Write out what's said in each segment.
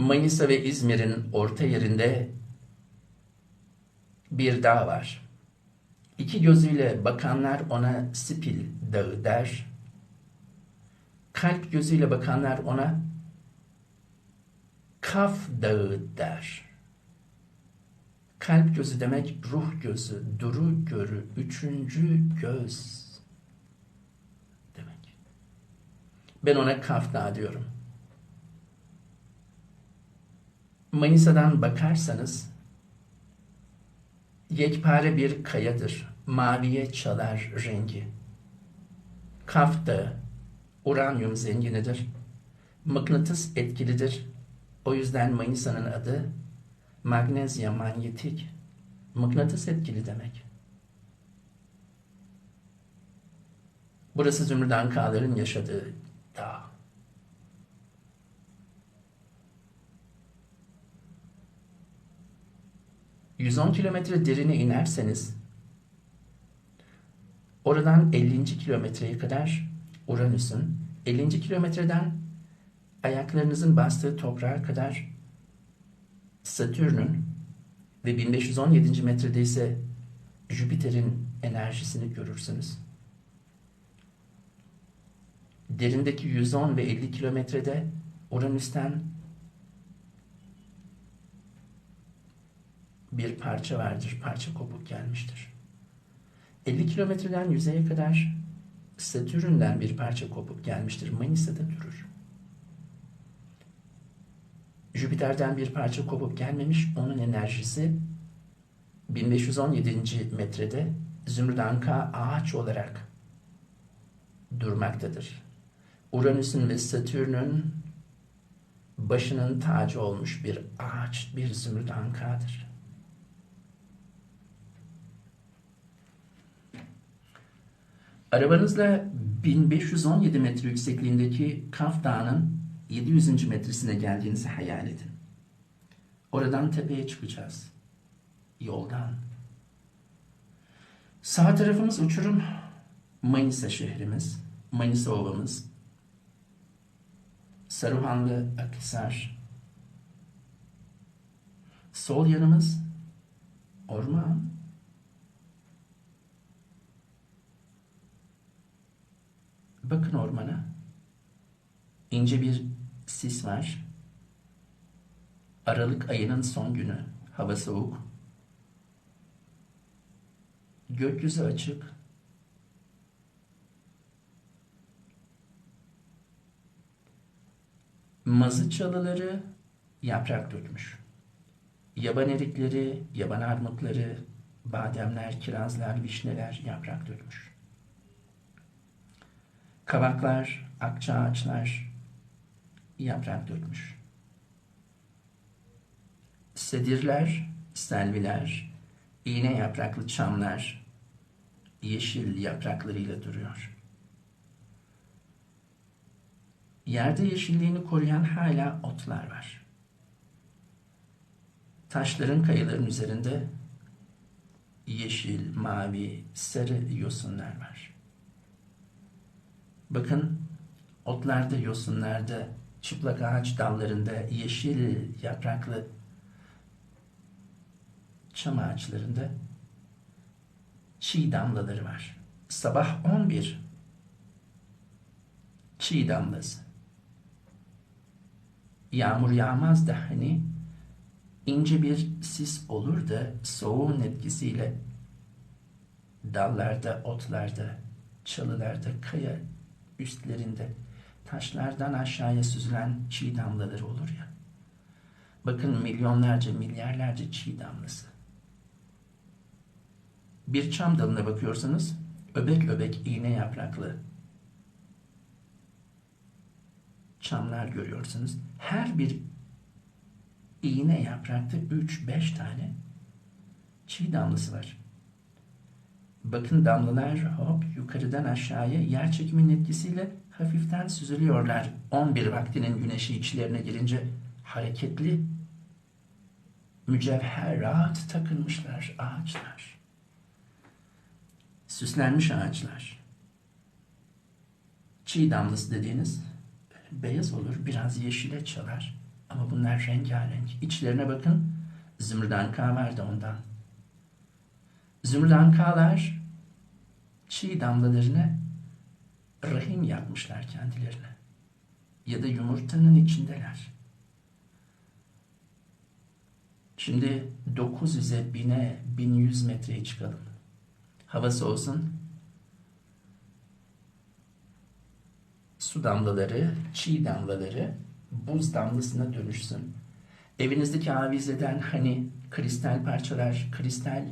Manisa ve İzmir'in orta yerinde bir dağ var. İki gözüyle bakanlar ona Sipil Dağı der. Kalp gözüyle bakanlar ona Kaf Dağı der. Kalp gözü demek ruh gözü, duru görü, üçüncü göz demek. Ben ona Kaf Dağı diyorum. Manisa'dan bakarsanız yekpare bir kayadır. Maviye çalar rengi. Kaf Dağı, uranyum zenginidir. Mıknatıs etkilidir. O yüzden Manisa'nın adı Magnezya manyetik. Mıknatıs etkili demek. Burası Zümrüt Ankaların yaşadığı dağ. ...110 kilometre derine inerseniz... ...oradan 50. kilometreye kadar... ...Uranüs'ün... ...50. kilometreden... ...ayaklarınızın bastığı toprağa kadar... ...Satürn'ün... ...ve 1517. metrede ise... ...Jüpiter'in enerjisini görürsünüz. Derindeki 110 ve 50 kilometrede... ...Uranüs'ten... ...bir parça vardır. Parça kopuk gelmiştir. 50 kilometreden yüzeye kadar... Satürn'den bir parça kopup gelmiştir. Manisa'da durur. Jüpiter'den bir parça kopup gelmemiş, onun enerjisi 1517. metrede Zümrüt Anka ağaç olarak durmaktadır. Uranüs'ün ve Satürn'ün başının tacı olmuş bir ağaç, bir Zümrüt Anka'dır. Arabanızla 1517 metre yüksekliğindeki Kaf Dağı'nın 700. metresine geldiğinizi hayal edin. Oradan tepeye çıkacağız. Yoldan. Sağ tarafımız uçurum. Manisa şehrimiz, Manisa ovamız, Saruhanlı Akhisar. Sol yanımız orman. Bakın ormana. İnce bir sis var. Aralık ayının son günü. Hava soğuk. Gökyüzü açık. Mazı çalıları yaprak dökmüş. Yaban erikleri, yaban armutları, bademler, kirazlar, vişneler yaprak dökmüş. Kavaklar, akça ağaçlar yaprak dökmüş. Sedirler, selviler, iğne yapraklı çamlar yeşil yapraklarıyla duruyor. Yerde yeşilliğini koruyan hala otlar var. Taşların kayaların üzerinde yeşil, mavi, sarı yosunlar var. Bakın otlarda, yosunlarda, çıplak ağaç dallarında, yeşil yapraklı çam ağaçlarında çiğ damlaları var. Sabah 11 çiğ damlası. Yağmur yağmaz da hani ince bir sis olur da soğuğun etkisiyle dallarda, otlarda, çalılarda, kaya üstlerinde taşlardan aşağıya süzülen çiğ damlaları olur ya. Bakın milyonlarca, milyarlarca çiğ damlası. Bir çam dalına bakıyorsanız öbek öbek iğne yapraklı çamlar görüyorsunuz. Her bir iğne yaprakta 3-5 tane çiğ damlası var. Bakın damlalar hop yukarıdan aşağıya yer çekiminin etkisiyle hafiften süzülüyorlar. 11 vaktinin güneşi içlerine girince hareketli mücevher rahat takılmışlar ağaçlar. Süslenmiş ağaçlar. Çiğ damlası dediğiniz beyaz olur, biraz yeşile çalar. Ama bunlar rengarenk. İçlerine bakın. Zümrüt anka vardı ondan. Zümrüt ankalar çiğ damlalarını rahim yapmışlar kendilerine. Ya da yumurtanın içindeler. Şimdi 900'e, 1000'e, 1100 metreye çıkalım. Hava soğusun. Su damlaları, çiğ damlaları buz damlasına dönüşsün. Evinizdeki avizeden hani kristal parçalar, kristal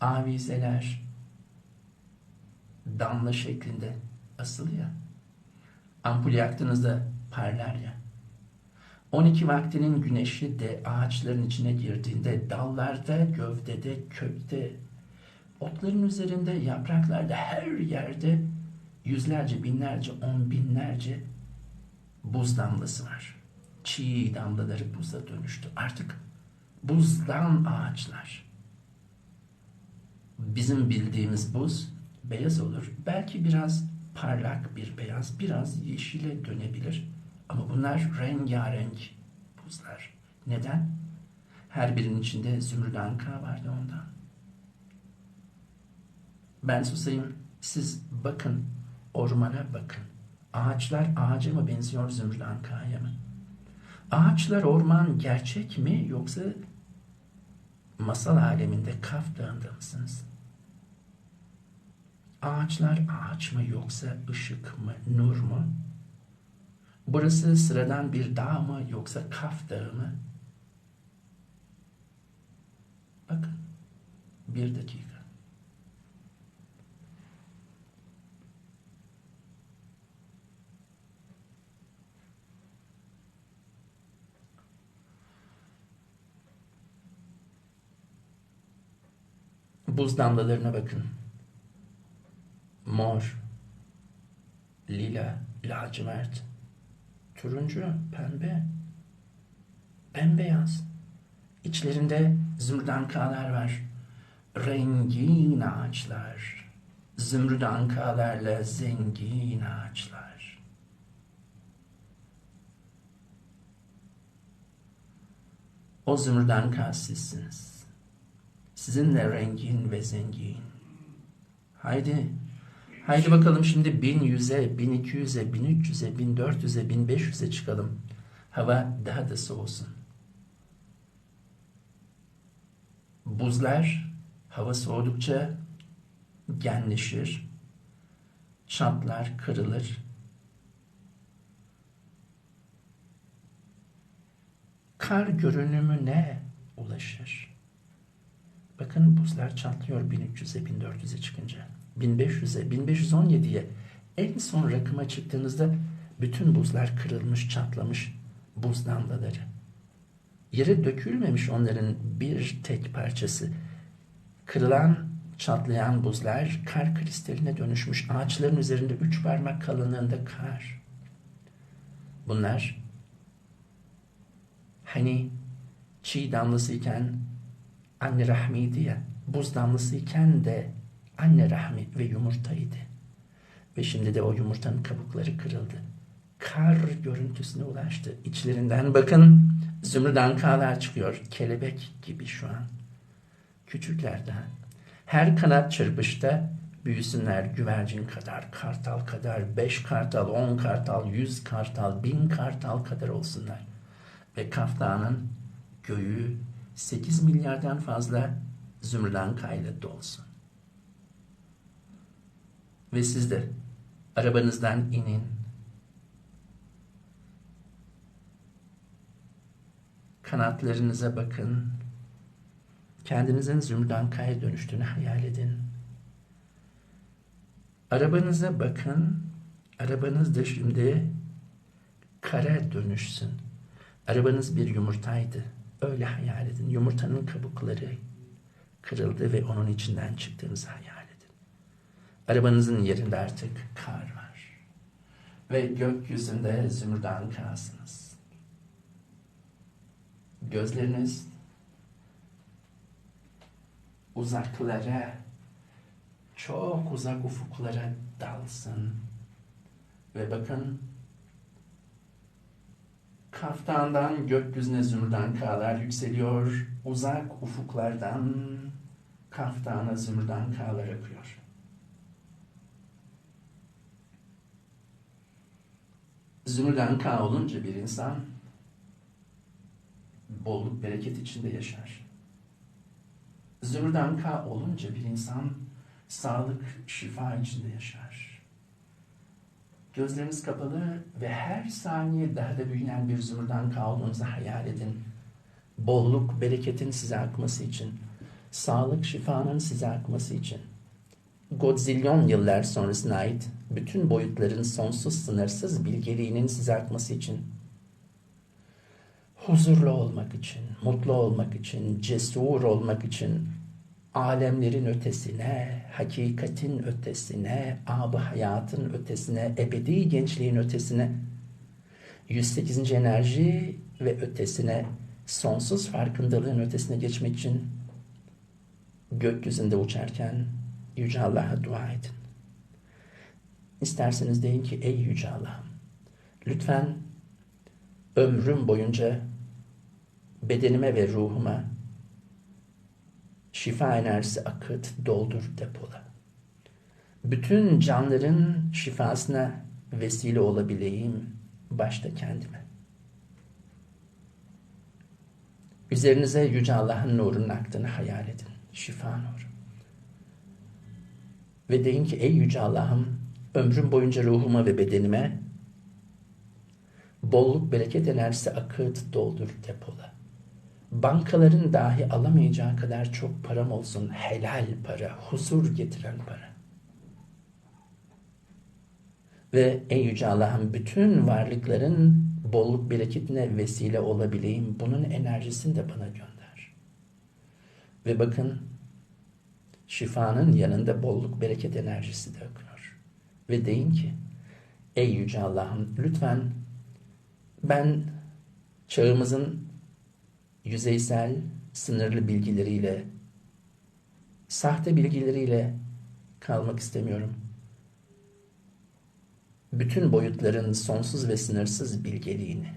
avizeler damla şeklinde asılı ya. Ampul yaktığınızda parlar ya. 12 vaktinin güneşi de ağaçların içine girdiğinde dallarda, gövdede, kökte, otların üzerinde, yapraklarda, her yerde yüzlerce, binlerce, on binlerce buz damlası var. Çiğ damlaları buza dönüştü. Artık buzdan ağaçlar. Bizim bildiğimiz buz beyaz olur. Belki biraz parlak bir beyaz, biraz yeşile dönebilir. Ama bunlar rengarenk buzlar. Neden? Her birinin içinde zümrüt anka vardı ondan. Ben susayım. Siz bakın. Ormana bakın. Ağaçlar ağaca mı benziyor zümrüt ankaya mı? Ağaçlar orman gerçek mi yoksa masal aleminde Kaf Dağı'nda mısınız? Ağaçlar ağaç mı yoksa ışık mı, nur mu? Burası sıradan bir dağ mı yoksa Kaf Dağı mı? Bakın, bir dakika. Buz damlalarına bakın. Mor, lila, lacivert, turuncu, pembe, bembeyaz. İçlerinde zümrüt ankalar var. Rengin ağaçlar. Zümrüt ankalarla zengin ağaçlar. O zümrüt anka sizsiniz. Sizinle rengin ve zengin. Haydi Haydi bakalım şimdi 1100'e, 1200'e, 1300'e, 1400'e, 1500'e çıkalım. Hava daha da soğusun. Buzlar hava soğudukça genleşir, çatlar, kırılır. Kar görünümüne ulaşır. Bakın buzlar çatlıyor 1300'e, 1400'e çıkınca. 1500'e, 1517'ye en son rakıma çıktığınızda bütün buzlar kırılmış, çatlamış buz damlaları. Yere dökülmemiş onların bir tek parçası. Kırılan, çatlayan buzlar kar kristaline dönüşmüş. Ağaçların üzerinde üç parmak kalınlığında kar. Bunlar hani çiğ damlasıyken anne rahmiydi ya, buz damlasıyken de anne rahmi ve yumurtaydı. Ve şimdi de o yumurtanın kabukları kırıldı. Kar görüntüsüne ulaştı. İçlerinden bakın zümrüt ankalar çıkıyor. Kelebek gibi şu an. Küçüklerden. Her kanat çırpışta büyüsünler güvercin kadar, kartal kadar, beş kartal, on kartal, yüz kartal, bin kartal kadar olsunlar. Ve kaftanın göğü sekiz milyardan fazla zümrüt ankayla dolsun. Ve siz de arabanızdan inin. Kanatlarınıza bakın. Kendinizin zümrüdan kaya dönüştüğünü hayal edin. Arabanıza bakın. Arabanız da şimdi kara dönüşsün. Arabanız bir yumurtaydı. Öyle hayal edin. Yumurtanın kabukları kırıldı ve onun içinden çıktığınızı hayal Arabanızın yerinde artık kar var. Ve gökyüzünde zümrüdan kalsınız. Gözleriniz uzaklara, çok uzak ufuklara dalsın. Ve bakın Kaftandan gökyüzüne zümrüden kağlar yükseliyor. Uzak ufuklardan kaftana zümrüden kağlar akıyor. Zümrüden kağ olunca bir insan bolluk bereket içinde yaşar. Zümrüden kağ olunca bir insan sağlık, şifa içinde yaşar. Gözleriniz kapalı ve her saniye daha da büyüyen bir zümrüden kağ olduğunuzu hayal edin. Bolluk, bereketin size akması için, sağlık, şifanın size akması için. Godzilyon yıllar sonrasına ait bütün boyutların sonsuz sınırsız bilgeliğinin size akması için huzurlu olmak için, mutlu olmak için, cesur olmak için, alemlerin ötesine, hakikatin ötesine, ab hayatın ötesine, ebedi gençliğin ötesine, 108. enerji ve ötesine, sonsuz farkındalığın ötesine geçmek için gökyüzünde uçarken Yüce Allah'a dua edin. İsterseniz deyin ki ey Yüce Allah'ım lütfen ömrüm boyunca bedenime ve ruhuma şifa enerjisi akıt, doldur, depola. Bütün canların şifasına vesile olabileyim, başta kendime. Üzerinize Yüce Allah'ın nurunun aktığını hayal edin. Şifa nuru. Ve deyin ki ey Yüce Allah'ım ömrüm boyunca ruhuma ve bedenime bolluk bereket enerjisi akıt, doldur, depola. Bankaların dahi alamayacağı kadar çok param olsun. Helal para, huzur getiren para. Ve ey Yüce Allah'ım bütün varlıkların bolluk bereketine vesile olabileyim. Bunun enerjisini de bana gönder. Ve bakın şifanın yanında bolluk bereket enerjisi de akıyor. Ve deyin ki ey Yüce Allah'ım lütfen ben çağımızın yüzeysel, sınırlı bilgileriyle, sahte bilgileriyle kalmak istemiyorum. Bütün boyutların sonsuz ve sınırsız bilgeliğini,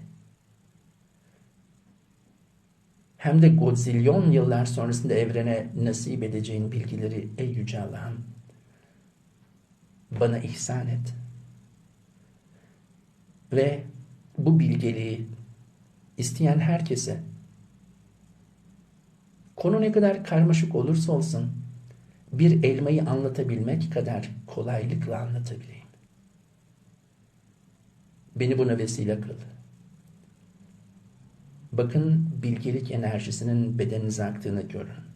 hem de godzilyon yıllar sonrasında evrene nasip edeceğin bilgileri ey Yüce Allah'ım bana ihsan et. Ve bu bilgeliği isteyen herkese konu ne kadar karmaşık olursa olsun bir elmayı anlatabilmek kadar kolaylıkla anlatabileyim. Beni buna vesile kıl. Bakın bilgelik enerjisinin bedeninize aktığını görün.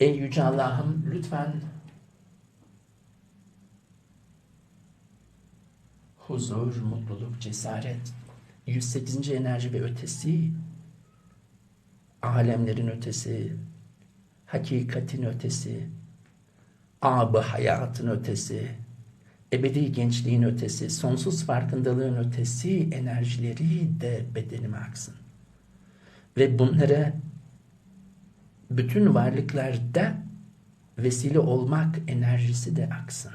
Ey Yüce Allah'ım lütfen huzur, mutluluk, cesaret, 108. enerji ve ötesi, alemlerin ötesi, hakikatin ötesi, abı hayatın ötesi, ebedi gençliğin ötesi, sonsuz farkındalığın ötesi enerjileri de bedenime aksın. Ve bunlara bütün varlıklarda vesile olmak enerjisi de aksın.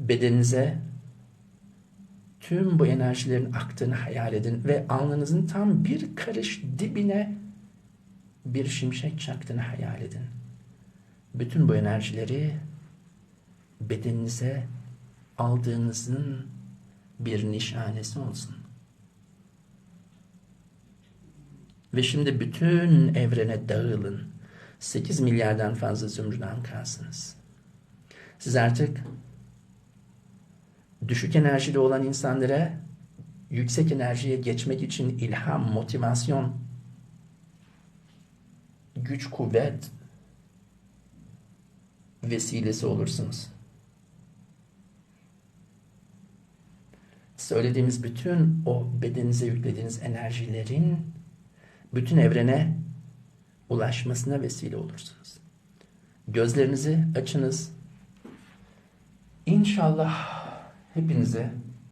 Bedeninize tüm bu enerjilerin aktığını hayal edin ve alnınızın tam bir karış dibine bir şimşek çaktığını hayal edin. Bütün bu enerjileri bedeninize aldığınızın bir nişanesi olsun. Ve şimdi bütün evrene dağılın. 8 milyardan fazla zümrüden kalsınız. Siz artık düşük enerjili olan insanlara yüksek enerjiye geçmek için ilham, motivasyon, güç, kuvvet vesilesi olursunuz. Söylediğimiz bütün o bedeninize yüklediğiniz enerjilerin bütün evrene ulaşmasına vesile olursunuz. Gözlerinizi açınız. İnşallah hepinize